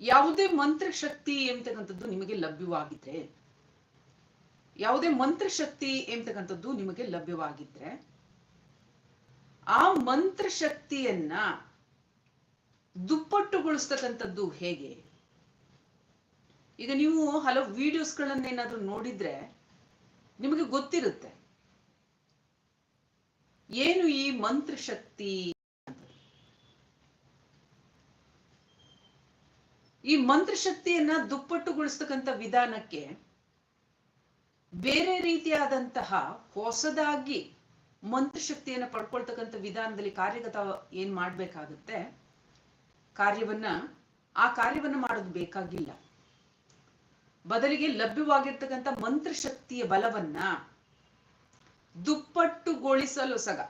ಯಾವುದೇ ಮಂತ್ರ ಶಕ್ತಿ ಎಂತಕ್ಕಂಥದ್ದು ನಿಮಗೆ ಲಭ್ಯವಾಗಿದ್ರೆ, ಯಾವುದೇ ಮಂತ್ರ ಶಕ್ತಿ ಎಂತಕ್ಕಂಥದ್ದು ನಿಮಗೆ ಲಭ್ಯವಾಗಿದ್ರೆ, ಆ ಮಂತ್ರ ಶಕ್ತಿಯನ್ನ ದುಪ್ಪಟ್ಟುಗೊಳಿಸ್ತಕ್ಕಂಥದ್ದು ಹೇಗೆ? ಈಗ ನೀವು ಹಲವು ವಿಡಿಯೋಸ್ಗಳನ್ನೇನಾದ್ರೂ ನೋಡಿದ್ರೆ ನಿಮಗೆ ಗೊತ್ತಿರುತ್ತೆ. ಏನು ಈ ಮಂತ್ರ ಶಕ್ತಿ ಈ ಮಂತ್ರ ಶಕ್ತಿಯನ್ನ ದುಪ್ಪಟ್ಟುಗೊಳಿಸ್ತಕ್ಕಂಥ ವಿಧಾನಕ್ಕೆ ಬೇರೆ ರೀತಿಯಾದಂತಹ ಹೊಸದಾಗಿ ಮಂತ್ರ ಶಕ್ತಿಯನ್ನ ಪಡ್ಕೊಳ್ತಕ್ಕಂಥ ವಿಧಾನದಲ್ಲಿ ಕಾರ್ಯಗತ ಏನ್ ಮಾಡ್ಬೇಕಾಗತ್ತೆ? ಕಾರ್ಯವನ್ನ, ಆ ಕಾರ್ಯವನ್ನ ಮಾಡೋದು ಬೇಕಾಗಿಲ್ಲ. ಬದಲಿಗೆ ಲಭ್ಯವಾಗಿರ್ತಕ್ಕಂಥ ಮಂತ್ರ ಶಕ್ತಿಯ ಬಲವನ್ನ ದುಪ್ಪಟ್ಟುಗೊಳಿಸಲು ಸಗ.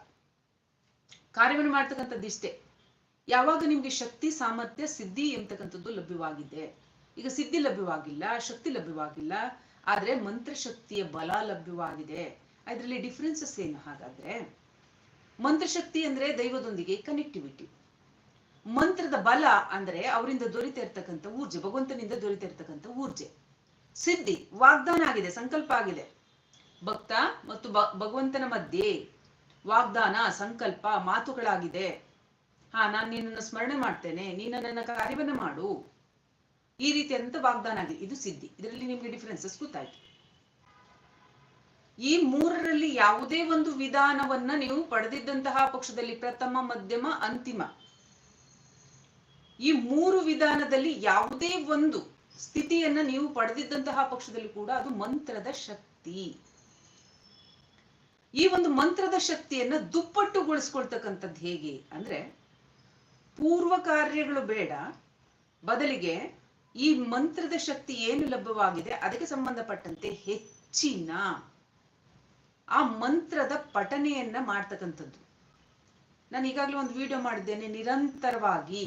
ಕಾರ್ಯವನ್ನು ಮಾಡ್ತಕ್ಕಂಥದ್ದು ಇಷ್ಟೇ ಯಾವಾಗ ನಿಮ್ಗೆ ಶಕ್ತಿ, ಸಾಮರ್ಥ್ಯ, ಸಿದ್ಧಿ ಎಂತಕ್ಕಂಥದ್ದು ಲಭ್ಯವಾಗಿದೆ? ಈಗ ಸಿದ್ಧಿ ಲಭ್ಯವಾಗಿಲ್ಲ, ಶಕ್ತಿ ಲಭ್ಯವಾಗಿಲ್ಲ, ಆದ್ರೆ ಮಂತ್ರ ಶಕ್ತಿಯ ಬಲ ಲಭ್ಯವಾಗಿದೆ. ಅದರಲ್ಲಿ ಡಿಫ್ರೆನ್ಸಸ್ ಏನು? ಹಾಗಾದ್ರೆ ಮಂತ್ರಶಕ್ತಿ ಅಂದ್ರೆ ದೈವದೊಂದಿಗೆ ಕನೆಕ್ಟಿವಿಟಿ ಮಂತ್ರದ ಬಲ ಅಂದ್ರೆ ಅವರಿಂದ ದೊರೀತಾ ಇರ್ತಕ್ಕಂಥ ಊರ್ಜೆ, ಭಗವಂತನಿಂದ ದೊರೆತಿರ್ತಕ್ಕಂಥ ಊರ್ಜೆ. ಸಿದ್ಧಿ, ವಾಗ್ದಾನ ಆಗಿದೆ, ಸಂಕಲ್ಪ ಆಗಿದೆ. ಭಕ್ತ ಮತ್ತು ಭಗವಂತನ ಮಧ್ಯೆ ವಾಗ್ದಾನ, ಸಂಕಲ್ಪ, ಮಾತುಗಳಾಗಿದೆ. ಹಾ, ನಾನು ನಿನ್ನನ್ನು ಸ್ಮರಣೆ ಮಾಡ್ತೇನೆ. ನೀನು ನನ್ನ ಕಾರ್ಯವನ್ನ ಮಾಡು. ಈ ರೀತಿಯಾದಂತ ವಾಗ್ದಾನ ಆಗಿದೆ. ಇದು ಸಿದ್ಧಿ. ಇದರಲ್ಲಿ ನಿಮ್ಗೆ ಡಿಫರೆನ್ಸಸ್ ಗೊತ್ತಾಯ್ತು. ಈ ಮೂರರಲ್ಲಿ ಯಾವುದೇ ಒಂದು ವಿಧಾನವನ್ನ ನೀವು ಪಡೆದಿದ್ದಂತಹ ಪಕ್ಷದಲ್ಲಿ ಪ್ರಥಮ, ಮಧ್ಯಮ, ಅಂತಿಮ. ಈ ಮೂರು ವಿಧಾನದಲ್ಲಿ ಯಾವುದೇ ಒಂದು ಸ್ಥಿತಿಯನ್ನ ನೀವು ಪಡೆದಿದ್ದಂತಹ ಪಕ್ಷದಲ್ಲಿ ಕೂಡ ಅದು ಮಂತ್ರದ ಶಕ್ತಿ. ಈ ಒಂದು ಮಂತ್ರದ ಶಕ್ತಿಯನ್ನ ದುಪ್ಪಟ್ಟುಗೊಳಿಸ್ಕೊಳ್ತಕ್ಕಂಥದ್ದು ಹೇಗೆ? ಅಂದ್ರೆ ಪೂರ್ವ ಕಾರ್ಯಗಳು ಬೇಡ. ಬದಲಿಗೆ ಈ ಮಂತ್ರದ ಶಕ್ತಿ ಏನು ಲಭ್ಯವಾಗಿದೆ, ಅದಕ್ಕೆ ಸಂಬಂಧಪಟ್ಟಂತೆ ಹೆಚ್ಚಿನ ಆ ಮಂತ್ರದ ಪಠನೆಯನ್ನ ಮಾಡ್ತಕ್ಕಂಥದ್ದು. ನಾನು ಈಗಾಗಲೇ ಒಂದು ವಿಡಿಯೋ ಮಾಡಿದ್ದೇನೆ, ನಿರಂತರವಾಗಿ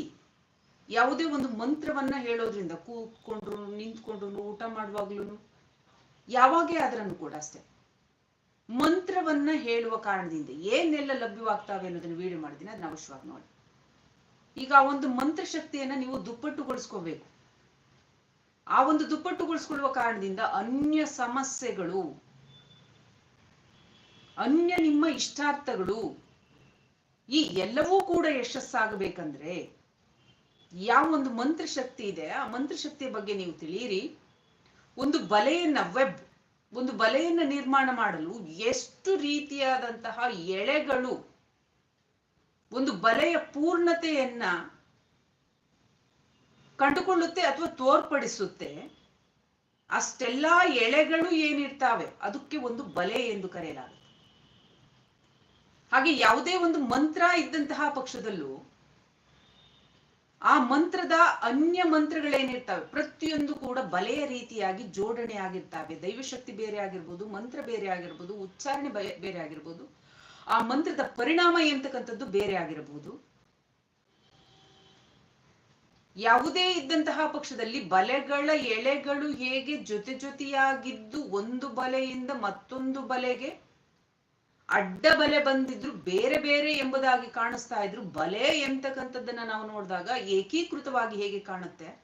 ಯಾವುದೇ ಒಂದು ಮಂತ್ರವನ್ನ ಹೇಳೋದ್ರಿಂದ ಕೂತ್ಕೊಂಡ್ರು ನಿಂತ್ಕೊಂಡ್ರು ಊಟ ಮಾಡುವಾಗ್ಲೂ ಯಾವಾಗೇ ಆದ್ರೂ ಕೂಡ ಅಷ್ಟೇ. ಮಂತ್ರವನ್ನ ಹೇಳುವ ಕಾರಣದಿಂದ ಏನೆಲ್ಲ ಲಭ್ಯವಾಗ್ತಾವೆ ಅನ್ನೋದನ್ನ ವಿಡಿಯೋ ಮಾಡಿದ್ದೀನಿ, ಅದನ್ನ ಅವಶ್ಯವಾಗಿ ನೋಡಿ. ಈಗ ಆ ಒಂದು ಮಂತ್ರ ಶಕ್ತಿಯನ್ನ ನೀವು ದುಪ್ಪಟ್ಟುಗೊಳಿಸ್ಕೋಬೇಕು. ಆ ಒಂದು ದುಪ್ಪಟ್ಟುಗೊಳಿಸ್ಕೊಳ್ಳುವ ಕಾರಣದಿಂದ ಅನ್ಯ ಸಮಸ್ಯೆಗಳು, ಅನ್ಯ ನಿಮ್ಮ ಇಷ್ಟಾರ್ಥಗಳು, ಈ ಎಲ್ಲವೂ ಕೂಡ ಯಶಸ್ಸಾಗಬೇಕಂದ್ರೆ ಯಾವ ಒಂದು ಮಂತ್ರ ಶಕ್ತಿ ಇದೆ, ಆ ಮಂತ್ರ ಶಕ್ತಿಯ ಬಗ್ಗೆ ನೀವು ತಿಳಿಯಿರಿ. ಒಂದು ಬಲೆಯನ್ನ ವೆಬ್ ಒಂದು ಬಲೆಯನ್ನ ನಿರ್ಮಾಣ ಮಾಡಲು ಎಷ್ಟು ರೀತಿಯಾದಂತಹ ಎಳೆಗಳು ಒಂದು ಬಲೆಯ ಪೂರ್ಣತೆಯನ್ನ ಕಂಡುಕೊಳ್ಳುತ್ತೆ ಅಥವಾ ತೋರ್ಪಡಿಸುತ್ತೆ, ಅಷ್ಟೆಲ್ಲಾ ಎಳೆಗಳು ಏನಿರ್ತಾವೆ, ಅದಕ್ಕೆ ಒಂದು ಬಲೆ ಎಂದು ಕರೆಯಲಾಗುತ್ತೆ. ಹಾಗೆ ಯಾವುದೇ ಒಂದು ಮಂತ್ರ ಇದ್ದಂತಹ ಪಕ್ಷದಲ್ಲೂ ಆ ಮಂತ್ರದ ಅನ್ಯ ಮಂತ್ರಗಳೇನಿರ್ತಾವೆ, ಪ್ರತಿಯೊಂದು ಕೂಡ ಬಲೆಯ ರೀತಿಯಾಗಿ ಜೋಡಣೆ ಆಗಿರ್ತಾವೆ. ದೈವಶಕ್ತಿ ಬೇರೆ ಆಗಿರ್ಬೋದು, ಮಂತ್ರ ಬೇರೆ ಆಗಿರ್ಬೋದು, ಉಚ್ಚಾರಣೆ ಬೇರೆ ಆಗಿರ್ಬೋದು. ಆ ಮಂತ್ರದ ಪರಿಣಾಮ ಎಂತಕ್ಕಂಥದ್ದು ಬೇರೆ ಆಗಿರಬಹುದು. ಯಾವುದೇ ಇದ್ದಂತಹ ಪಕ್ಷದಲ್ಲಿ ಬಲೆಗಳ ಎಳೆಗಳು ಹೇಗೆ ಜೊತೆ ಜೊತೆಯಾಗಿದ್ದು ಒಂದು ಬಲೆಯಿಂದ ಮತ್ತೊಂದು ಬಲೆಗೆ ಅಡ್ಡ ಬಲೆ ಬಂದಿದ್ರು ಬೇರೆ ಬೇರೆ ಎಂಬುದಾಗಿ ಕಾಣಿಸ್ತಾ ಇದ್ರು. ಬಲೆ ಎಂತಕ್ಕಂಥದ್ದನ್ನ ನಾವು ನೋಡಿದಾಗ ಏಕೀಕೃತವಾಗಿ ಹೇಗೆ ಕಾಣುತ್ತೆ?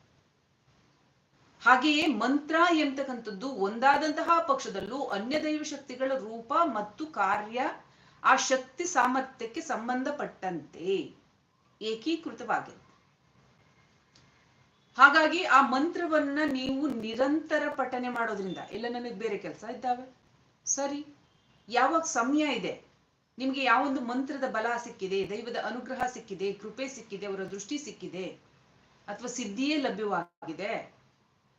ಹಾಗೆಯೇ ಮಂತ್ರ ಎಂತಕ್ಕಂಥದ್ದು ಒಂದಾದಂತಹ ಪಕ್ಷದಲ್ಲೂ ಅನ್ಯ ದೈವ ಶಕ್ತಿಗಳ ರೂಪ ಮತ್ತು ಕಾರ್ಯ ಆ ಶಕ್ತಿ ಸಾಮರ್ಥ್ಯಕ್ಕೆ ಸಂಬಂಧಪಟ್ಟಂತೆ ಏಕೀಕೃತವಾಗಿದೆ ಹಾಗಾಗಿ ಆ ಮಂತ್ರವನ್ನ ನೀವು ನಿರಂತರ ಪಠನೆ ಮಾಡೋದ್ರಿಂದ, ಇಲ್ಲ ನನಗೆ ಬೇರೆ ಕೆಲಸ ಇದ್ದಾವೆ? ಸರಿ. ಯಾವಾಗ ಸಮಯ ಇದೆ, ನಿಮ್ಗೆ ಯಾವೊಂದು ಮಂತ್ರದ ಬಲ ಸಿಕ್ಕಿದೆ, ದೈವದ ಅನುಗ್ರಹ ಸಿಕ್ಕಿದೆ, ಕೃಪೆ ಸಿಕ್ಕಿದೆ, ಅವರ ದೃಷ್ಟಿ ಸಿಕ್ಕಿದೆ, ಅಥವಾ ಸಿದ್ಧಿಯೇ ಲಭ್ಯವಾಗಿದೆ,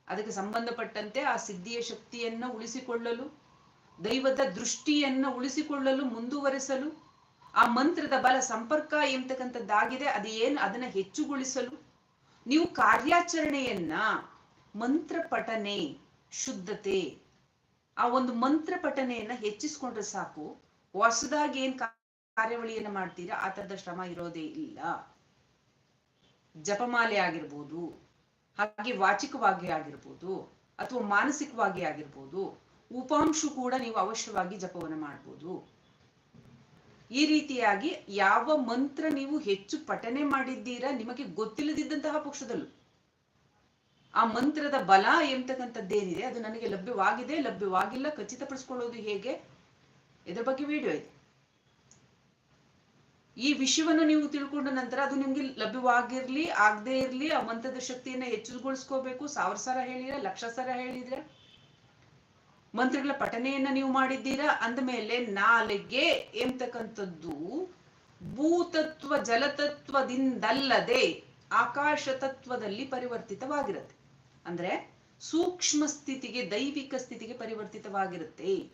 ಅದಕ್ಕೆ ಸಂಬಂಧಪಟ್ಟಂತೆ ಆ ಸಿದ್ಧಿಯ ಶಕ್ತಿಯನ್ನ ಉಳಿಸಿಕೊಳ್ಳಲು ದೈವದ ದೃಷ್ಟಿಯನ್ನ ಉಳಿಸಿಕೊಳ್ಳಲು ಮುಂದುವರೆಸಲು, ಆ ಮಂತ್ರದ ಬಲ ಸಂಪರ್ಕ ಎಂತಕ್ಕಂಥದ್ದಾಗಿದೆ ಏನು ಅದನ್ನ ಹೆಚ್ಚುಗೊಳಿಸಲು? ನೀವು ಕಾರ್ಯಾಚರಣೆಯನ್ನ ಮಂತ್ರ ಪಠನೆ, ಶುದ್ಧತೆ, ಆ ಒಂದು ಮಂತ್ರ ಪಠನೆಯನ್ನ ಹೆಚ್ಚಿಸ್ಕೊಂಡ್ರೆ ಸಾಕು. ಹೊಸದಾಗಿ ಏನ್ ಕಾರ್ಯವಳಿಯನ್ನ ಮಾಡ್ತೀರಾ, ಆ ತರದ ಶ್ರಮ ಇರೋದೇ ಇಲ್ಲ. ಜಪಮಾಲೆ ಆಗಿರ್ಬೋದು, ಹಾಗೆ ವಾಚಿಕವಾಗಿ ಆಗಿರ್ಬೋದು, ಅಥವಾ ಮಾನಸಿಕವಾಗಿ ಆಗಿರ್ಬೋದು ಉಪಾಂಶು ಕೂಡ ನೀವು ಅವಶ್ಯವಾಗಿ ಜಪವನ್ನು ಮಾಡ್ಬೋದು. ಈ ರೀತಿಯಾಗಿ ಯಾವ ಮಂತ್ರ ನೀವು ಹೆಚ್ಚು ಪಠನೆ ಮಾಡಿದ್ದೀರಾ ನಿಮಗೆ ಗೊತ್ತಿಲ್ಲದಿದ್ದಂತಹ ಪಕ್ಷದಲ್ಲೂ. ಆ ಮಂತ್ರದ ಬಲ ಎಂಬತಕ್ಕಂಥದ್ದೇನಿದೆ ಅದು ನನಗೆ ಲಭ್ಯವಾಗಿದೆ, ಲಭ್ಯವಾಗಿಲ್ಲ, ಖಚಿತಪಡಿಸ್ಕೊಳ್ಳೋದು ಹೇಗೆ? ಇದ್ರ ಬಗ್ಗೆ ವಿಡಿಯೋ ಇದೆ. ಈ ವಿಷಯವನ್ನು ನೀವು ತಿಳ್ಕೊಂಡ ನಂತರ ಅದು ನಿಮ್ಗೆ ಲಭ್ಯವಾಗಿರ್ಲಿ, ಆಗದೆ ಇರ್ಲಿ, ಆ ಮಂತ್ರದ ಶಕ್ತಿಯನ್ನ ಹೆಚ್ಚುಗೊಳಿಸ್ಕೋಬೇಕು. ಸಾವಿರ ಸಾರ ಹೇಳಿದ್ರೆ, ಲಕ್ಷ ಸಾರ ಹೇಳಿದ್ರೆ ಮಂತ್ರಗಳ ಪಠನೆಯನ್ನ ನೀವು ಮಾಡಿದ್ದೀರಾ? ಅಂದಮೇಲೆ ನಾಲಿಗೆ ಎಂತಕ್ಕಂಥದ್ದು? ಭೂತತ್ವ, ಜಲತತ್ವದಿಂದಲ್ಲದೆ ಆಕಾಶ ತತ್ವದಲ್ಲಿ ಪರಿವರ್ತಿತವಾಗಿರುತ್ತೆ. ಅಂದ್ರೆ ಸೂಕ್ಷ್ಮ ಸ್ಥಿತಿಗೆ, ದೈವಿಕ ಸ್ಥಿತಿಗೆ ಪರಿವರ್ತಿತವಾಗಿರುತ್ತೆ.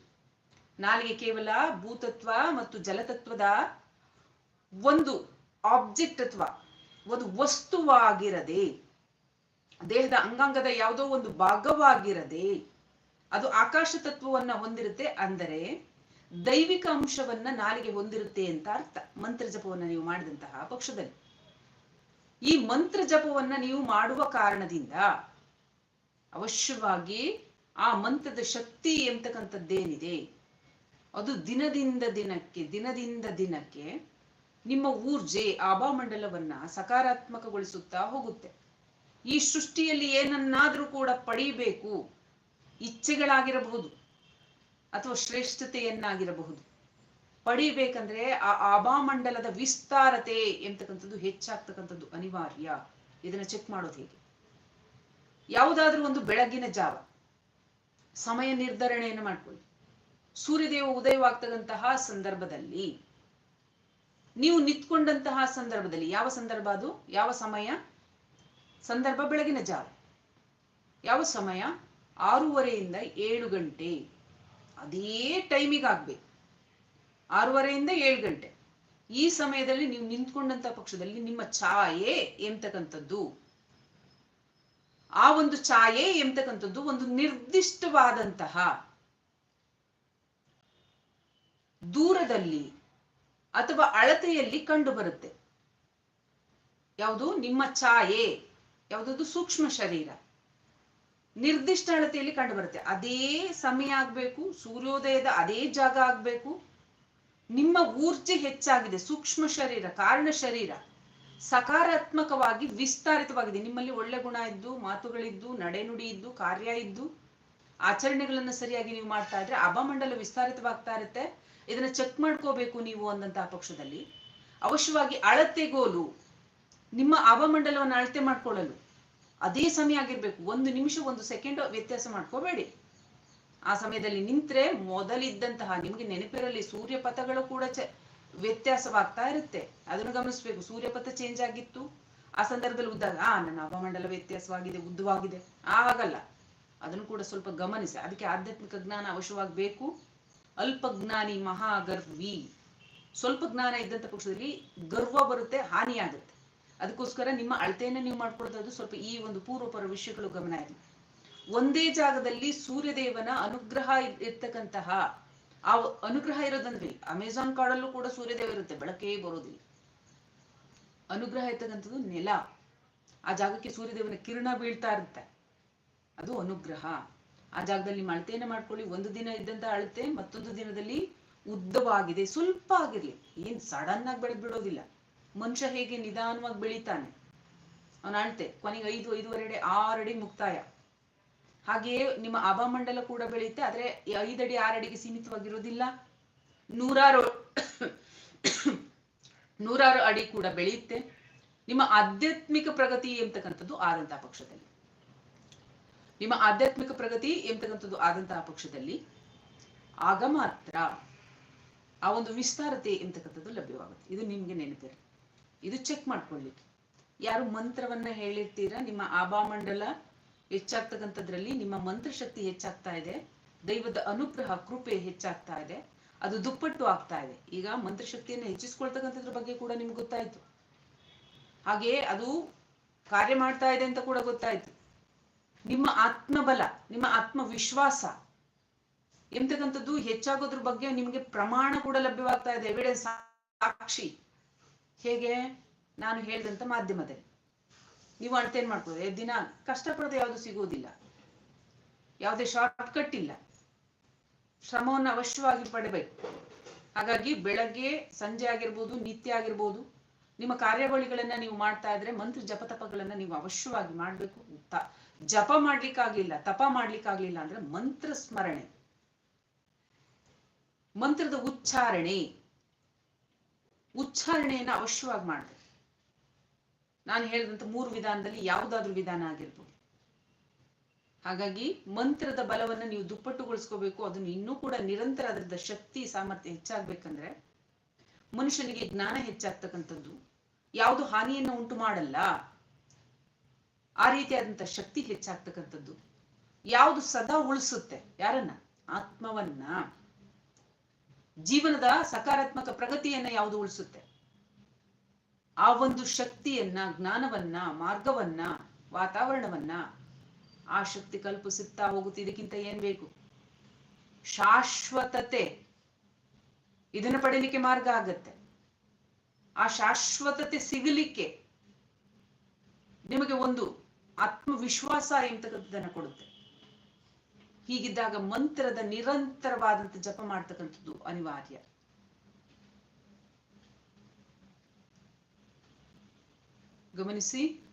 ನಾಲಿಗೆ ಕೇವಲ ಭೂತತ್ವ ಮತ್ತು ಜಲತತ್ವದ ಒಂದು ಆಬ್ಜೆಕ್ಟ್ ಅಥವಾ ಒಂದು ವಸ್ತುವಾಗಿರದೆ, ದೇಹದ ಅಂಗಾಂಗದ ಯಾವುದೋ ಒಂದು ಭಾಗವಾಗಿರದೆ ಅದು ಆಕಾಶ ತತ್ವವನ್ನ ಹೊಂದಿರುತ್ತೆ ಅಂದರೆ ದೈವಿಕ ಅಂಶವನ್ನ ನಾಲಿಗೆ ಹೊಂದಿರುತ್ತೆ ಅಂತ ಅರ್ಥ. ಮಂತ್ರ ಜಪವನ್ನ ನೀವು ಮಾಡಿದಂತಹ ಪಕ್ಷದಲ್ಲಿ. ಈ ಮಂತ್ರ ಜಪವನ್ನ ನೀವು ಮಾಡುವ ಕಾರಣದಿಂದ ಅವಶ್ಯವಾಗಿ ಆ ಮಂತ್ರದ ಶಕ್ತಿ ಎಂತಕ್ಕಂಥದ್ದೇನಿದೆ? ಅದು ದಿನದಿಂದ ದಿನಕ್ಕೆ ದಿನದಿಂದ ದಿನಕ್ಕೆ ನಿಮ್ಮ ಊರ್ಜೆ, ಆಭಾಮಂಡಲವನ್ನ ಸಕಾರಾತ್ಮಕಗೊಳಿಸುತ್ತಾ ಹೋಗುತ್ತೆ. ಈ ಸೃಷ್ಟಿಯಲ್ಲಿ ಏನನ್ನಾದ್ರೂ ಕೂಡ ಪಡೀಬೇಕು. ಇಚ್ಛೆಗಳಾಗಿರಬಹುದು ಅಥವಾ ಶ್ರೇಷ್ಠತೆಯನ್ನಾಗಿರಬಹುದು. ಪಡಿಬೇಕಂದ್ರೆ ಆ ಆಭಾಮಂಡಲದ ವಿಸ್ತಾರತೆ ಎಂತಕ್ಕಂಥದ್ದು ಹೆಚ್ಚಾಗ್ತಕ್ಕಂಥದ್ದು ಅನಿವಾರ್ಯ. ಇದನ್ನ ಚೆಕ್ ಮಾಡೋದು ಹೇಗೆ? ಯಾವುದಾದ್ರೂ ಒಂದು ಬೆಳಗಿನ ಜಾವ, ಸಮಯ ನಿರ್ಧರಣೆಯನ್ನು ಮಾಡ್ಕೊಳ್ಳಿ. ಸೂರ್ಯದೇವ ಉದಯವಾಗ್ತಕ್ಕಂತಹ ಸಂದರ್ಭದಲ್ಲಿ, ನೀವು ನಿಂತ್ಕೊಂಡಂತಹ ಸಂದರ್ಭದಲ್ಲಿ, ಯಾವ ಸಂದರ್ಭ ಅದು? ಯಾವ ಸಮಯ? ಸಂದರ್ಭ ಬೆಳಗಿನ ಜಾವ. ಯಾವ ಸಮಯ? ಆರೂವರೆಯಿಂದ ಏಳು ಗಂಟೆ. ಅದೇ ಟೈಮಿಗೆ ಆಗ್ಬೇಕು. ಆರೂವರೆಯಿಂದ ಏಳು ಗಂಟೆ. ಈ ಸಮಯದಲ್ಲಿ ನೀವು ನಿಂತ್ಕೊಂಡಂತ ಪಕ್ಷದಲ್ಲಿ ನಿಮ್ಮ ಛಾಯೆ ಎಂತಕ್ಕಂಥದ್ದು? ಆ ಒಂದು ಛಾಯೆ ಎಂತಕ್ಕಂಥದ್ದು? ಒಂದು ನಿರ್ದಿಷ್ಟವಾದಂತಹ ದೂರದಲ್ಲಿ ಅಥವಾ ಅಳತೆಯಲ್ಲಿ ಕಂಡು ಬರುತ್ತೆ ಯಾವುದು? ನಿಮ್ಮ ಛಾಯೆ. ಯಾವುದದು ಸೂಕ್ಷ್ಮ ಶರೀರ. ನಿರ್ದಿಷ್ಟ ಅಳತೆಯಲ್ಲಿ ಕಂಡು ಬರುತ್ತೆ ಅದೇ ಸಮಯ ಆಗ್ಬೇಕು, ಸೂರ್ಯೋದಯದ ಅದೇ ಜಾಗ ಆಗ್ಬೇಕು. ನಿಮ್ಮ ಊರ್ಜೆ ಹೆಚ್ಚಾಗಿದೆ, ಸೂಕ್ಷ್ಮ ಶರೀರ, ಕಾರಣ ಶರೀರ ಸಕಾರಾತ್ಮಕವಾಗಿ ವಿಸ್ತಾರಿತವಾಗಿದೆ. ನಿಮ್ಮಲ್ಲಿ ಒಳ್ಳೆ ಗುಣ ಇದ್ದು, ಮಾತುಗಳಿದ್ದು, ನಡೆನುಡಿ ಇದ್ದು, ಕಾರ್ಯ ಇದ್ದು, ಆಚರಣೆಗಳನ್ನ ಸರಿಯಾಗಿ ನೀವು ಮಾಡ್ತಾ ಇದ್ರೆ ಅಭಮಂಡಲ ವಿಸ್ತಾರಿತವಾಗ್ತಾ ಇರುತ್ತೆ. ಇದನ್ನ ಚೆಕ್ ಮಾಡ್ಕೋಬೇಕು ನೀವು ಅಂದಂತಹ ಪಕ್ಷದಲ್ಲಿ. ಅವಶ್ಯವಾಗಿ ಅಳತೆಗೋಲು ನಿಮ್ಮ ಅಭಮಂಡಲವನ್ನು ಅಳತೆ ಮಾಡ್ಕೊಳ್ಳಲು. ಅದೇ ಸಮಯ ಆಗಿರ್ಬೇಕು. ಒಂದು ನಿಮಿಷ, ಒಂದು ಸೆಕೆಂಡ್ ವ್ಯತ್ಯಾಸ ಮಾಡ್ಕೋಬೇಡಿ. ಆ ಸಮಯದಲ್ಲಿ ನಿಂತ್ರೆ ಮೊದಲಿದ್ದಂತಹ ನಿಮ್ಗೆ ನೆನಪಿರಲಿ, ಸೂರ್ಯಪಥಗಳು ಕೂಡ ಚ, ವ್ಯತ್ಯಾಸವಾಗ್ತಾ ಇರುತ್ತೆ. ಅದನ್ನು ಗಮನಿಸ್ಬೇಕು. ಸೂರ್ಯಪಥ ಚೇಂಜ್ ಆಗಿತ್ತು. ಆ ಸಂದರ್ಭದಲ್ಲಿ ಉದ್ದಾಗ, ಆ, ನನ್ನ ಹವಾಮಂಡಲ ವ್ಯತ್ಯಾಸವಾಗಿದೆ, ಉದ್ದವಾಗಿದೆ. ಆಗಲ್ಲ ಅದನ್ನು ಕೂಡ ಸ್ವಲ್ಪ ಗಮನಿಸಿ. ಅದಕ್ಕೆ ಆಧ್ಯಾತ್ಮಿಕ ಜ್ಞಾನ ಅವಶ್ಯವಾಗಿ ಬೇಕು ಅಲ್ಪ ಜ್ಞಾನಿ ಮಹಾಗರ್ವಿ. ಸ್ವಲ್ಪ ಜ್ಞಾನ ಇದ್ದಂಥ ಪಕ್ಷದಲ್ಲಿ ಗರ್ವ ಬರುತ್ತೆ, ಹಾನಿಯಾಗುತ್ತೆ. ಅದಕ್ಕೋಸ್ಕರ ನಿಮ್ಮ ಅಳತೆಯನ್ನು ನೀವು ಮಾಡ್ಕೊಳ್ತಾ ಸ್ವಲ್ಪ ಈ ಒಂದು ಪೂರ್ವಪರ ವಿಷಯಗಳು ಗಮನ ಇರಲಿ ಒಂದೇ ಜಾಗದಲ್ಲಿ ಸೂರ್ಯದೇವನ ಅನುಗ್ರಹ ಇರ್- ಇರ್ತಕ್ಕಂತಹ ಆ ಅನುಗ್ರಹ ಇರೋದಂದ್ರೆ ಅಮೆಜಾನ್ ಕಾಡಲ್ಲೂ ಕೂಡ ಸೂರ್ಯದೇವ ಇರುತ್ತೆ, ಬೆಳಕೇ ಬರೋದಿಲ್ಲ. ಅನುಗ್ರಹ ಇರ್ತಕ್ಕಂಥದ್ದು ನೆಲ. ಆ ಜಾಗಕ್ಕೆ ಸೂರ್ಯದೇವನ ಕಿರಣ ಬೀಳ್ತಾ ಇರುತ್ತೆ. ಅದು ಅನುಗ್ರಹ. ಆ ಜಾಗದಲ್ಲಿ ನಿಮ್ಮ ಅಳತೆಯನ್ನು ಮಾಡ್ಕೊಳ್ಳಿ. ಒಂದು ದಿನ ಇದ್ದಂತ ಅಳತೆ ಮತ್ತೊಂದು ದಿನದಲ್ಲಿ ಉದ್ದವಾಗಿದೆ. ಸ್ವಲ್ಪ ಆಗಿರ್ಲಿ. ಏನ್ ಸಡನ್ ಆಗಿ ಬೆಳೆದ್ ಬಿಡೋದಿಲ್ಲ. ಮನುಷ್ಯ ಹೇಗೆ ನಿಧಾನವಾಗಿ ಬೆಳಿತಾನೆ? ಅವನ ಅಳ್ತೆ, ಕೊನೆಗೆ ಐದು, ಐದೂವರೆ ಅಡಿ, ಆರು ಅಡಿ ಮುಕ್ತಾಯ. ಹಾಗೆಯೇ ನಿಮ್ಮ ಆಭಾಮಂಡಲ ಕೂಡ ಬೆಳೆಯುತ್ತೆ ಆದ್ರೆ ಐದಡಿ ಆರಡಿಗೆ ಸೀಮಿತವಾಗಿರೋದಿಲ್ಲ. ನೂರಾರು ನೂರಾರು ಅಡಿ ಕೂಡ ಬೆಳೆಯುತ್ತೆ ನಿಮ್ಮ ಆಧ್ಯಾತ್ಮಿಕ ಪ್ರಗತಿ ಎಂಬತಕ್ಕಂಥದ್ದು ಆದಂತಹ ಪಕ್ಷದಲ್ಲಿ. ನಿಮ್ಮ ಆಧ್ಯಾತ್ಮಿಕ ಪ್ರಗತಿ ಎಂಬತಕ್ಕಂಥದ್ದು ಆದಂತಹ ಪಕ್ಷದಲ್ಲಿ. ಆಗ ಮಾತ್ರ ಆ ಒಂದು ವಿಸ್ತಾರತೆ ಎಂತಕ್ಕಂಥದ್ದು ಲಭ್ಯವಾಗುತ್ತೆ. ಇದು ನಿಮ್ಗೆ ನೆನಪಿರಲಿ. ಇದು ಚೆಕ್ ಮಾಡ್ಕೊಳ್ಳಿ ಯಾರು ಮಂತ್ರವನ್ನ ಹೇಳಿರ್ತೀರಾ, ನಿಮ್ಮ ಆಭಾಮಂಡಲ ಹೆಚ್ಚಾಗ್ತಕ್ಕಂಥದ್ರಲ್ಲಿ ನಿಮ್ಮ ಮಂತ್ರಶಕ್ತಿ ಹೆಚ್ಚಾಗ್ತಾ ಇದೆ, ದೈವದ ಅನುಗ್ರಹ, ಕೃಪೆ ಹೆಚ್ಚಾಗ್ತಾ ಇದೆ, ಅದು ದುಪ್ಪಟ್ಟು ಆಗ್ತಾ ಇದೆ. ಈಗ ಮಂತ್ರಶಕ್ತಿಯನ್ನು ಹೆಚ್ಚಿಸ್ಕೊಳ್ತಕ್ಕಂಥದ್ರ ಬಗ್ಗೆ ಕೂಡ ನಿಮ್ಗೆ ಗೊತ್ತಾಯ್ತು. ಹಾಗೆಯೇ ಅದು ಕಾರ್ಯ ಮಾಡ್ತಾ ಇದೆ ಅಂತ ಕೂಡ ಗೊತ್ತಾಯ್ತು. ನಿಮ್ಮ ಆತ್ಮಬಲ, ನಿಮ್ಮ ಆತ್ಮವಿಶ್ವಾಸ ಎಂತಕ್ಕಂಥದ್ದು ಹೆಚ್ಚಾಗೋದ್ರ ಬಗ್ಗೆ ನಿಮಗೆ ಪ್ರಮಾಣ ಕೂಡ ಲಭ್ಯವಾಗ್ತಾ ಇದೆ ಎವಿಡೆನ್ಸ್ ಸಾಕ್ಷಿ. ಹೇಗೆ? ನಾನು ಹೇಳಿದಂತ ಮಾಧ್ಯಮದಲ್ಲಿ. ನೀವು ಅಳತೆನ್ ಮಾಡ್ಕೊಳ್ಳಿ. ದಿನ ಕಷ್ಟಪಡೋದು ಯಾವುದು ಸಿಗುವುದಿಲ್ಲ. ಯಾವುದೇ ಶಾರ್ಟ್ ಕಟ್ ಇಲ್ಲ. ಶ್ರಮವನ್ನು ಅವಶ್ಯವಾಗಿ ಪಡಬೇಕು. ಹಾಗಾಗಿ ಬೆಳಗ್ಗೆ, ಸಂಜೆ ಆಗಿರ್ಬೋದು, ನಿತ್ಯ ಆಗಿರ್ಬೋದು, ನಿಮ್ಮ ಕಾರ್ಯಾವಳಿಗಳನ್ನ ನೀವು ಮಾಡ್ತಾ ಇದ್ರೆ ಮಂತ್ರ ಜಪತಪಗಳನ್ನ ನೀವು ಅವಶ್ಯವಾಗಿ ಮಾಡ್ಬೇಕು. ಜಪ ಮಾಡ್ಲಿಕ್ಕಾಗ್ಲಿಲ್ಲ, ತಪ ಮಾಡ್ಲಿಕ್ಕಾಗ್ಲಿಲ್ಲ ಅಂದ್ರೆ ಮಂತ್ರ ಸ್ಮರಣೆ. ಮಂತ್ರದ ಉಚ್ಚಾರಣೆ. ಉಚ್ಚಾರಣೆಯನ್ನ ಅವಶ್ಯವಾಗಿ ಮಾಡಬೇಕು. ನಾನು ಹೇಳಿದಂತ ಮೂರು ವಿಧಾನದಲ್ಲಿ ಯಾವುದಾದ್ರೂ ವಿಧಾನ ಆಗಿರ್ಬೋದು. ಹಾಗಾಗಿ ಮಂತ್ರದ ಬಲವನ್ನು ನೀವು ದುಪ್ಪಟ್ಟುಗೊಳಿಸ್ಕೋಬೇಕು, ಅದನ್ನು ಇನ್ನೂ ಕೂಡ ನಿರಂತರ ಅದರದ ಶಕ್ತಿ, ಸಾಮರ್ಥ್ಯ ಹೆಚ್ಚಾಗ್ಬೇಕಂದ್ರೆ ಮನುಷ್ಯನಿಗೆ ಜ್ಞಾನ ಹೆಚ್ಚಾಗ್ತಕ್ಕಂಥದ್ದು. ಯಾವುದು ಹಾನಿಯನ್ನು ಉಂಟು ಮಾಡಲ್ಲ, ಆ ರೀತಿಯಾದಂಥ ಶಕ್ತಿ ಹೆಚ್ಚಾಗ್ತಕ್ಕಂಥದ್ದು. ಯಾವುದು ಸದಾ ಉಳಿಸುತ್ತೆ, ಯಾರನ್ನ? ಆತ್ಮವನ್ನ. ಜೀವನದ ಸಕಾರಾತ್ಮಕ ಪ್ರಗತಿಯನ್ನ ಯಾವುದು ಉಳಿಸುತ್ತೆ? ಆ ಒಂದು ಶಕ್ತಿಯನ್ನ, ಜ್ಞಾನವನ್ನ, ಮಾರ್ಗವನ್ನ, ವಾತಾವರಣವನ್ನ ಆ ಶಕ್ತಿ ಕಲ್ಪಿಸುತ್ತಾ ಹೋಗುತ್ತೆ. ಇದಕ್ಕಿಂತ ಏನ್ ಬೇಕು? ಶಾಶ್ವತತೆ. ಇದನ್ನ ಪಡೀಲಿಕ್ಕೆ ಮಾರ್ಗ ಆಗತ್ತೆ. ಆ ಶಾಶ್ವತತೆ ಸಿಗಲಿಕ್ಕೆ ನಿಮಗೆ ಒಂದು ಆತ್ಮವಿಶ್ವಾಸ ಎಂತಕ್ಕಂಥದ್ದನ್ನು ಕೊಡುತ್ತೆ. ಹೀಗಿದ್ದಾಗ ಮಂತ್ರದ ನಿರಂತರವಾದಂತ ಜಪ ಮಾಡ್ತಕ್ಕಂಥದ್ದು ಅನಿವಾರ್ಯ. ಗಮನಿಸಿ.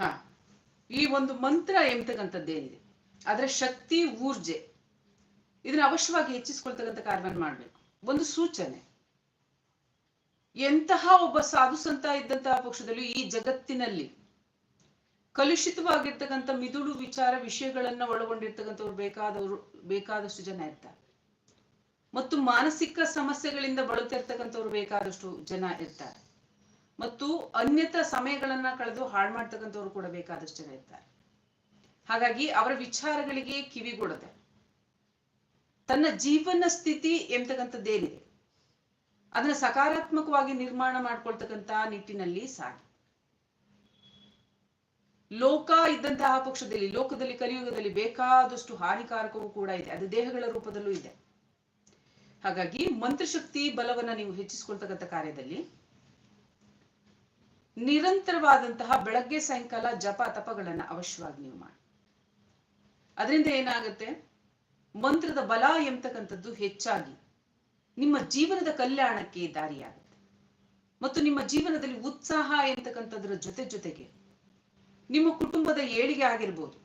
ಹ. ಈ ಒಂದು ಮಂತ್ರ ಎಂಬತಕ್ಕಂಥದ್ದೇನಿದೆ. ಅದರ ಶಕ್ತಿ, ಊರ್ಜೆ, ಇದನ್ನ ಅವಶ್ಯವಾಗಿ ಹೆಚ್ಚಿಸ್ಕೊಳ್ತಕ್ಕಂಥ ಕಾರ್ಯವನ್ನು ಮಾಡ್ಬೇಕು. ಒಂದು ಸೂಚನೆ. ಎಂತಹ ಒಬ್ಬ ಸಾಧು ಸಂತ ಇದ್ದಂತಹ ಪಕ್ಷದಲ್ಲಿ ಈ ಜಗತ್ತಿನಲ್ಲಿ ಕಲುಷಿತವಾಗಿರ್ತಕ್ಕಂಥ ಮಿದುಳು ವಿಚಾರ ವಿಷಯಗಳನ್ನ ಒಳಗೊಂಡಿರ್ತಕ್ಕಂಥವ್ರು ಬೇಕಾದವರು, ಬೇಕಾದಷ್ಟು ಜನ ಇರ್ತಾರೆ. ಮತ್ತು ಮಾನಸಿಕ ಸಮಸ್ಯೆಗಳಿಂದ ಬಳಲ್ತಿರ್ತಕ್ಕಂಥವ್ರು ಬೇಕಾದಷ್ಟು ಜನ ಇರ್ತಾರೆ. ಮತ್ತು ಅನ್ಯತ ಸಮಯಗಳನ್ನ ಕಳೆದು ಹಾಳು ಮಾಡ್ತಕ್ಕಂಥವ್ರು ಕೂಡ ಬೇಕಾದಷ್ಟು ಜನ ಇರ್ತಾರೆ. ಹಾಗಾಗಿ ಅವರ ವಿಚಾರಗಳಿಗೆ ಕಿವಿಗೊಡದೆ. ತನ್ನ ಜೀವನ ಸ್ಥಿತಿ ಎಂಬತಕ್ಕಂಥದ್ದೇನಿದೆ ಅದನ್ನ ಸಕಾರಾತ್ಮಕವಾಗಿ ನಿರ್ಮಾಣ ಮಾಡ್ಕೊಳ್ತಕ್ಕಂಥ ನಿಟ್ಟಿನಲ್ಲಿ ಸಾಗಿ. ಲೋಕ ಇದ್ದಂತಹ ಪಕ್ಷದಲ್ಲಿ, ಲೋಕದಲ್ಲಿ, ಕಲಿಯುಗದಲ್ಲಿ ಬೇಕಾದಷ್ಟು ಹಾನಿಕಾರಕವೂ ಕೂಡ ಇದೆ. ಅದು ದೇಹಗಳ ರೂಪದಲ್ಲೂ ಇದೆ. ಹಾಗಾಗಿ ಮಂತ್ರಶಕ್ತಿ ಬಲವನ್ನ ನೀವು ಹೆಚ್ಚಿಸ್ಕೊಳ್ತಕ್ಕಂಥ ಕಾರ್ಯದಲ್ಲಿ ನಿರಂತರವಾದಂತಹ ಬೆಳಗ್ಗೆ ಸಾಯಂಕಾಲ ಜಪ ತಪಗಳನ್ನ ಅವಶ್ಯವಾಗಿ ನೀವು ಮಾಡಿ. ಅದರಿಂದ ಏನಾಗುತ್ತೆ? ಮಂತ್ರದ ಬಲ ಎಂಬತಕ್ಕಂಥದ್ದು ಹೆಚ್ಚಾಗಿ ನಿಮ್ಮ ಜೀವನದ ಕಲ್ಯಾಣಕ್ಕೆ ದಾರಿಯಾಗುತ್ತೆ. ಮತ್ತು ನಿಮ್ಮ ಜೀವನದಲ್ಲಿ ಉತ್ಸಾಹ ಎಂತಕ್ಕಂಥದ್ರ ಜೊತೆ ಜೊತೆಗೆ ನಿಮ್ಮ ಕುಟುಂಬದ ಏಳಿಗೆ ಆಗಿರ್ಬೋದು,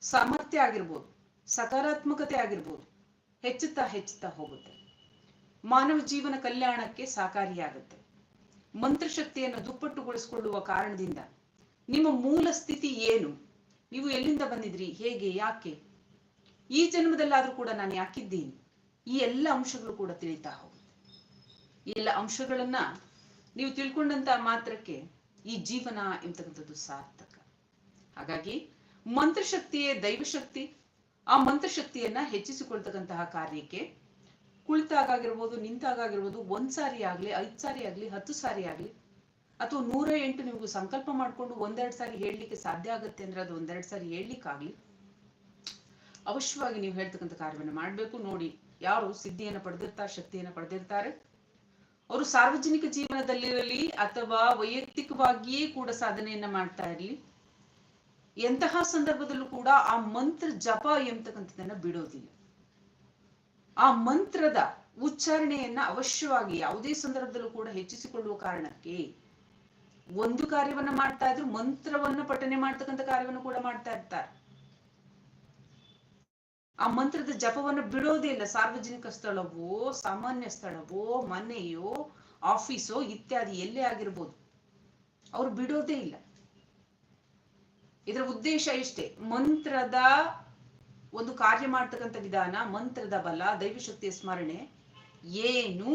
ಸಾಮರ್ಥ್ಯ ಆಗಿರ್ಬೋದು, ಸಕಾರಾತ್ಮಕತೆ ಆಗಿರ್ಬೋದು ಹೆಚ್ಚುತ್ತಾ ಹೆಚ್ಚುತ್ತಾ ಹೋಗುತ್ತೆ. ಮಾನವ ಜೀವನ ಕಲ್ಯಾಣಕ್ಕೆ ಸಹಕಾರಿಯಾಗುತ್ತೆ. ಮಂತ್ರಶಕ್ತಿಯನ್ನು ದುಪ್ಪಟ್ಟುಗೊಳಿಸಿಕೊಳ್ಳುವ ಕಾರಣದಿಂದ ನಿಮ್ಮ ಮೂಲ ಸ್ಥಿತಿ ಏನು? ನೀವು ಎಲ್ಲಿಂದ ಬಂದಿದ್ರಿ? ಹೇಗೆ? ಯಾಕೆ? ಈ ಜನ್ಮದಲ್ಲಾದ್ರೂ ಕೂಡ ನಾನು ಯಾಕಿದ್ದೀನಿ? ಈ ಎಲ್ಲ ಅಂಶಗಳು ಕೂಡ ತಿಳಿತಾ ಹೋಗುತ್ತೆ ಎಲ್ಲ ಅಂಶಗಳನ್ನ ನೀವು ತಿಳ್ಕೊಂಡಂತ ಮಾತ್ರಕ್ಕೆ ಈ ಜೀವನ ಎಂತಕ್ಕಂಥದ್ದು ಸಾರ್ಥಕ. ಹಾಗಾಗಿ ಮಂತ್ರಶಕ್ತಿಯೇ ದೈವಶಕ್ತಿ, ಆ ಮಂತ್ರಶಕ್ತಿಯನ್ನ ಹೆಚ್ಚಿಸಿಕೊಳ್ತಕ್ಕಂತಹ ಕಾರ್ಯಕ್ಕೆ ಕುಳಿತಾಗಿರ್ಬೋದು ನಿಂತಾಗಿರ್ಬೋದು ಒಂದ್ ಸಾರಿ ಆಗ್ಲಿ, ಐದ್ ಸಾರಿ ಆಗ್ಲಿ, ಹತ್ತು ಸಾರಿ ಆಗ್ಲಿ, ಅಥವಾ ನೂರ ಎಂಟು ನೀವು ಸಂಕಲ್ಪ ಮಾಡ್ಕೊಂಡು ಒಂದೆರಡು ಸಾರಿ ಹೇಳಲಿಕ್ಕೆ ಸಾಧ್ಯ ಆಗುತ್ತೆ ಅಂದ್ರೆ ಅದು ಒಂದೆರಡು ಸಾರಿ ಹೇಳಲಿಕ್ಕಾಗ್ಲಿ, ಅವಶ್ಯವಾಗಿ ನೀವು ಹೇಳ್ತಕ್ಕಂಥ ಕಾರ್ಯವನ್ನು ಮಾಡಬೇಕು. ನೋಡಿ, ಯಾರು ಸಿದ್ಧಿಯನ್ನು ಪಡೆದಿರ್ತಾರೆ, ಶಕ್ತಿಯನ್ನು ಪಡೆದಿರ್ತಾರೆ. ಅವರು ಸಾರ್ವಜನಿಕ ಜೀವನದಲ್ಲಿರಲಿ ಅಥವಾ ವೈಯಕ್ತಿಕವಾಗಿಯೇ ಕೂಡ ಸಾಧನೆಯನ್ನ ಮಾಡ್ತಾ ಇರಲಿ. ಎಂತಹ ಸಂದರ್ಭದಲ್ಲೂ ಕೂಡ ಆ ಮಂತ್ರ ಜಪ ಎಂಬತಕ್ಕಂಥದ್ದನ್ನ ಬಿಡೋದಿಲ್ಲ. ಆ ಮಂತ್ರದ ಉಚ್ಚಾರಣೆಯನ್ನ ಅವಶ್ಯವಾಗಿ ಯಾವುದೇ ಸಂದರ್ಭದಲ್ಲೂ ಕೂಡ ಹೆಚ್ಚಿಸಿಕೊಳ್ಳುವ ಕಾರಣಕ್ಕೆ ಒಂದು ಕಾರ್ಯವನ್ನ ಮಾಡ್ತಾ ಇದ್ರು ಮಂತ್ರವನ್ನ ಪಠನೆ ಮಾಡ್ತಕ್ಕಂಥ ಕಾರ್ಯವನ್ನು ಕೂಡ ಮಾಡ್ತಾ ಇರ್ತಾರೆ. ಆ ಮಂತ್ರದ ಜಪವನ್ನು ಬಿಡೋದೇ ಇಲ್ಲ. ಸಾರ್ವಜನಿಕ ಸ್ಥಳವೋ, ಸಾಮಾನ್ಯ ಸ್ಥಳವೋ, ಮನೆಯೋ, ಆಫೀಸೋ ಇತ್ಯಾದಿ ಎಲ್ಲೇ ಆಗಿರ್ಬೋದು. ಅವ್ರು ಬಿಡೋದೇ ಇಲ್ಲ. ಇದರ ಉದ್ದೇಶ ಇಷ್ಟೇ ಮಂತ್ರದ ಒಂದು ಕಾರ್ಯ ಮಾಡ್ತಕ್ಕಂಥ ವಿಧಾನ, ಮಂತ್ರದ ಬಲ ದೈವಶಕ್ತಿಯ ಸ್ಮರಣೆ ಏನು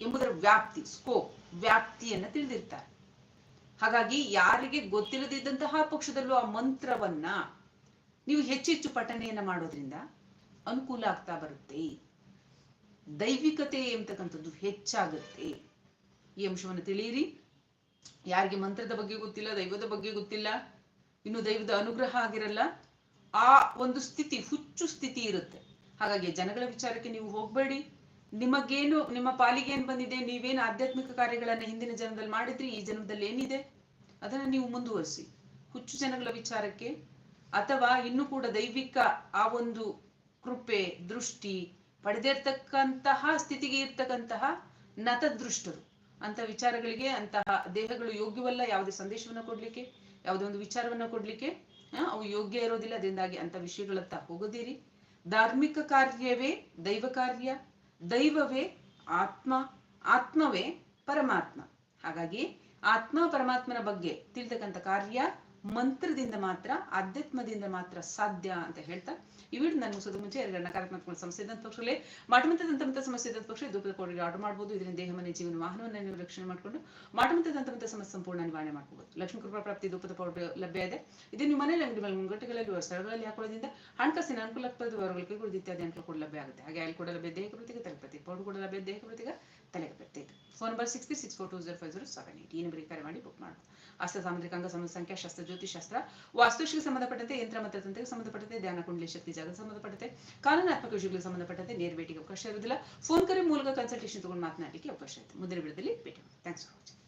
ಎಂಬುದರ ವ್ಯಾಪ್ತಿ ಸ್ಕೋಪ್ ವ್ಯಾಪ್ತಿಯನ್ನ ತಿಳಿದಿರ್ತಾರೆ. ಹಾಗಾಗಿ ಯಾರಿಗೆ ಗೊತ್ತಿಲ್ಲದಿದ್ದಂತಹ ಪಕ್ಷದಲ್ಲೂ ಆ ಮಂತ್ರವನ್ನ ನೀವು ಹೆಚ್ಚೆಚ್ಚು ಪಠನೆಯನ್ನ ಮಾಡೋದ್ರಿಂದ ಅನುಕೂಲ ಆಗ್ತಾ ಬರುತ್ತೆ. ದೈವಿಕತೆ ಎಂಬತಕ್ಕಂಥದ್ದು ಹೆಚ್ಚಾಗುತ್ತೆ. ಈ ಅಂಶವನ್ನು ತಿಳಿಯಿರಿ. ಯಾರಿಗೆ ಮಂತ್ರದ ಬಗ್ಗೆ ಗೊತ್ತಿಲ್ಲ, ದೈವದ ಬಗ್ಗೆ ಗೊತ್ತಿಲ್ಲ, ಇನ್ನು ದೈವದ ಅನುಗ್ರಹ ಆಗಿರಲ್ಲ ಆ ಒಂದು ಸ್ಥಿತಿ, ಹುಚ್ಚು ಸ್ಥಿತಿ ಇರುತ್ತೆ. ಹಾಗಾಗಿ ಜನಗಳ ವಿಚಾರಕ್ಕೆ ನೀವು ಹೋಗ್ಬೇಡಿ. ನಿಮಗೇನು, ನಿಮ್ಮ ಪಾಲಿಗೆ ಏನ್ ಬಂದಿದೆ, ನೀವೇನು ಆಧ್ಯಾತ್ಮಿಕ ಕಾರ್ಯಗಳನ್ನ ಹಿಂದಿನ ಜನ್ಮದಲ್ಲಿ ಮಾಡಿದ್ರಿ, ಈ ಜನ್ಮದಲ್ಲಿ ಏನಿದೆ? ಅದನ್ನ ನೀವು ಮುಂದುವರಿಸಿ. ಹುಚ್ಚು ಜನಗಳ ವಿಚಾರಕ್ಕೆ ಅಥವಾ ಇನ್ನು ಕೂಡ ದೈವಿಕ ಆ ಒಂದು ಕೃಪೆ, ದೃಷ್ಟಿ ಪಡೆದಿರ್ತಕ್ಕಂತಹ ಸ್ಥಿತಿಗೆ ಇರ್ತಕ್ಕಂತಹ ನತದೃಷ್ಟರು. ಅಂತ ವಿಚಾರಗಳಿಗೆ ಅಂತಹ ದೇಹಗಳು ಯೋಗ್ಯವಲ್ಲ, ಯಾವುದೇ ಸಂದೇಶವನ್ನ ಕೊಡ್ಲಿಕ್ಕೆ, ಯಾವುದೇ ಒಂದು ವಿಚಾರವನ್ನ ಕೊಡ್ಲಿಕ್ಕೆ. ಅವು ಯೋಗ್ಯ ಇರೋದಿಲ್ಲ, ಅದರಿಂದಾಗಿ ಅಂತ ವಿಷಯಗಳತ್ತ ಹೋಗೋದಿರಿ. ಧಾರ್ಮಿಕ ಕಾರ್ಯವೇ ದೈವ ಕಾರ್ಯ, ದೈವವೇ ಆತ್ಮ, ಆತ್ಮವೇ ಪರಮಾತ್ಮ. ಹಾಗಾಗಿ ಆತ್ಮ ಪರಮಾತ್ಮನ ಬಗ್ಗೆ ತಿಳಿತಕ್ಕಂಥ ಕಾರ್ಯ ಮಂತ್ರದಿಂದ ಮಾತ್ರ, ಆಧ್ಯಾತ್ಮದಿಂದ ಮಾತ್ರ ಸಾಧ್ಯ ಅಂತ ಹೇಳ್ತಾ, ಈ ನನ್ನ ನಾನು ಮುಗಿಸೋದು ಮುಂಚೆ ಎರಡು ನಕಾರಾತ್ಮಕ ಸಮಸ್ಯೆ ಇದ್ದಂತ ಪಕ್ಷದಲ್ಲಿ ಮಾಟಮಂತ ದಂತಮಂತ ಸಮಸ್ಯೆ ಇದ್ದಂತ ಪಕ್ಷ ಆರ್ಡರ್ ಮಾಡಬಹುದು ಇದರಿಂದ ದೇಹ, ಮನೆ, ಜೀವನ, ವಾಹನವನ್ನು ನೀವು ರಕ್ಷಣೆ ಮಾಡಿಕೊಂಡು ದಂತಮಂತ ಸಮಸ್ಯೆ ಸಂಪೂರ್ಣ ನಿವಾರಣೆ ಮಾಡಬಹುದು ಲಕ್ಷ್ಮೀ ಕೃಪಾ ಪ್ರಾಪ್ತಿ, ಧೂಪದ ಪೌಡರ್ ಲಭ್ಯ ಇದೆ. ಇದು ನಿಮ್ಮ ಮನೆಯಲ್ಲಿ ಅಂಗಡಿ ಮೇಲೆ ಮುಂಗಟ್ಟುಗಳಲ್ಲಿ ಸ್ಥಳಗಳಲ್ಲಿ ಹಾಕೊಳ್ಳೋದ್ರಿಂದ ಹಣಕಾಸಿನ ಅನುಕೂಲ ಪದ ವರ್ಗಗಳಿಗೆ ಇತ್ಯಾದಿ ಅನುಕೂಲ ಕೂಡ ಲಭ್ಯ ಆಗುತ್ತೆ. ಹಾಗೆ ಅಲ್ಲಿ ಕೂಡ ಲಭ್ಯ, ದೇಹ ಕೃತಿಗೆ ತಲುಪತಿ ಪೌಡರ್ ಕೂಡ ಲಭ್ಯ, ದೇಹ ಪ್ರತ್ಯೇಕ ತಲೆ ಬರ್ತೈತೆ phone number six three six four two zero five zero seven eight ಈ ನಂಬರಿಗೆ ಕರೆ ಮಾಡಿ ಬುಕ್ ಮಾಡೋದು ಅಸ್ತ ಸಾಮುದ್ರಿಕ ಅಂಗ ಸಂಬಂಧ ಸಂಖ್ಯಾ, ಶಾಸ್ತ್ರ ವಾಸ್ತುಶಿಗೆ ಸಂಬಂಧಪಟ್ಟಂತೆ, ಯಂತ್ರ ಮತ್ತು ತಂತ್ರಕ್ಕೆ ಸಂಬಂಧಪಟ್ಟಂತೆ, ಧ್ಯಾನ, ಕುಂಡಲಿ, ಶಕ್ತಿ, ಜಾಗಕ್ಕೆ ಸಂಬಂಧಪಟ್ಟಂತೆ, ಕಾನೂನಾತ್ಮಕ ವಿಷಯಗಳಿಗೆ ಸಂಬಂಧಪಟ್ಟಂತೆ ನೇರ ಭೇಟಿಗೆ ಅವಕಾಶ ಇರುವುದಿಲ್ಲ. ಫೋನ್ ಕರೆ ಮೂಲಕ ಕನ್ಸಲ್ಟೇಷನ್ ತಗೊಂಡು ಮಾತನಾಡಲಿಕ್ಕೆ ಅವಕಾಶ ಇದೆ ಮುಂದಿನ ವಿಡಿಯೋದಲ್ಲಿ ಭೇಟಿ ಥ್ಯಾಂಕ್ಸ್ ಫಾರ್ ವಾಚಿಂಗ್